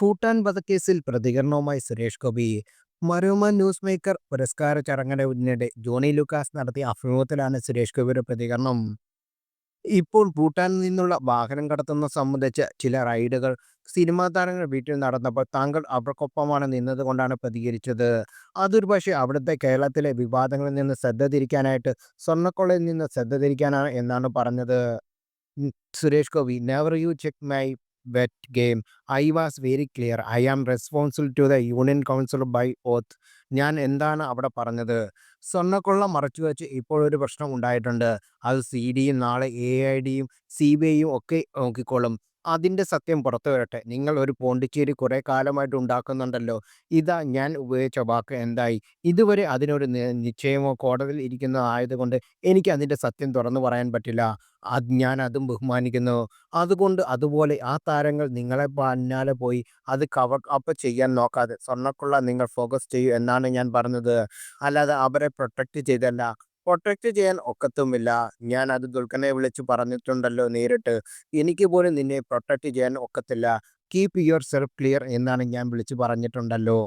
ഭൂട്ടാൻ വധക്കേസിൽ പ്രതികരണവുമായി Suresh Gopi മരോമ news maker പുരസ്കാര ചടങ്ങിനിടെ ജോണി ലൂക്കാസ് നടത്തിയ അഭിമുഖത്തിലാണ് സുരേഷ് ഗോപിയുടെ പ്രതികരണം. ഇപ്പോൾ ഭൂട്ടാനിൽ നിന്നുള്ള വാഹനം കടത്തുന്ന സംബന്ധിച്ച് ചില റൈഡുകൾ സിനിമാ താരങ്ങൾ വീട്ടിൽ നടന്നപ്പോൾ താങ്കൾ അവർക്കൊപ്പമാണ് നിന്നതുകൊണ്ടാണ് പ്രതികരിച്ചത്. അതൊരു പക്ഷേ അവിടുത്തെ കേരളത്തിലെ വിവാദങ്ങളിൽ നിന്ന് ശ്രദ്ധ തിരിക്കാനായിട്ട് സ്വർണക്കൊള്ളയിൽ നിന്ന് ശ്രദ്ധ തിരിക്കാനാണ് എന്നാണ് പറഞ്ഞത്. Suresh Gopi never you check my bet game I was very clear I am responsible to the union council by oath ഞാൻ എന്താണ് അവിടെ പറഞ്ഞത്? സ്വർണക്കൊള്ള മറച്ചുവെച്ച് ഇപ്പോഴൊരു പ്രശ്നം ഉണ്ടായിട്ടുണ്ട്. അത് സി ഡിയും നാളെ എ ഐ ഡിയും സി ബി ഐയും ഒക്കെ നോക്കിക്കോളും. അതിന്റെ സത്യം പുറത്തു വരട്ടെ. നിങ്ങൾ ഒരു പോണ്ടിച്ചേരി കുറേ കാലമായിട്ട് ഉണ്ടാക്കുന്നുണ്ടല്ലോ. ഇതാ ഞാൻ ഉപയോഗിച്ച വാക്ക് എന്തായി? ഇതുവരെ അതിനൊരു നിശ്ചയമോ കോടതിയിൽ ഇരിക്കുന്നതായതുകൊണ്ട് എനിക്ക് അതിന്റെ സത്യം തുറന്നു പറയാൻ പറ്റില്ല. അത് ഞാൻ അതും ബഹുമാനിക്കുന്നു. അതുകൊണ്ട് അതുപോലെ ആ താരങ്ങൾ നിങ്ങളെ പിന്നാലെ പോയി അത് കവർ അപ്പ് ചെയ്യാൻ നോക്കാതെ സ്വർണക്കുള്ള നിങ്ങൾ ഫോക്കസ് ചെയ്യൂ എന്നാണ് ഞാൻ പറഞ്ഞത്. അല്ലാതെ അവരെ പ്രൊട്ടക്റ്റ് ചെയ്തല്ല. പ്രൊട്ടക്റ്റ് ചെയ്യാൻ ഒക്കത്തുമില്ല. ഞാൻ അത് ദുൽഖനെ വിളിച്ച് പറഞ്ഞിട്ടുണ്ടല്ലോ നേരിട്ട്. എനിക്ക് പോലും നിന്നെ പ്രൊട്ടക്റ്റ് ചെയ്യാൻ ഒക്കത്തില്ല. കീപ് യുവർ സെൽഫ് ക്ലിയർ എന്നാണ് ഞാൻ വിളിച്ച് പറഞ്ഞിട്ടുണ്ടല്ലോ.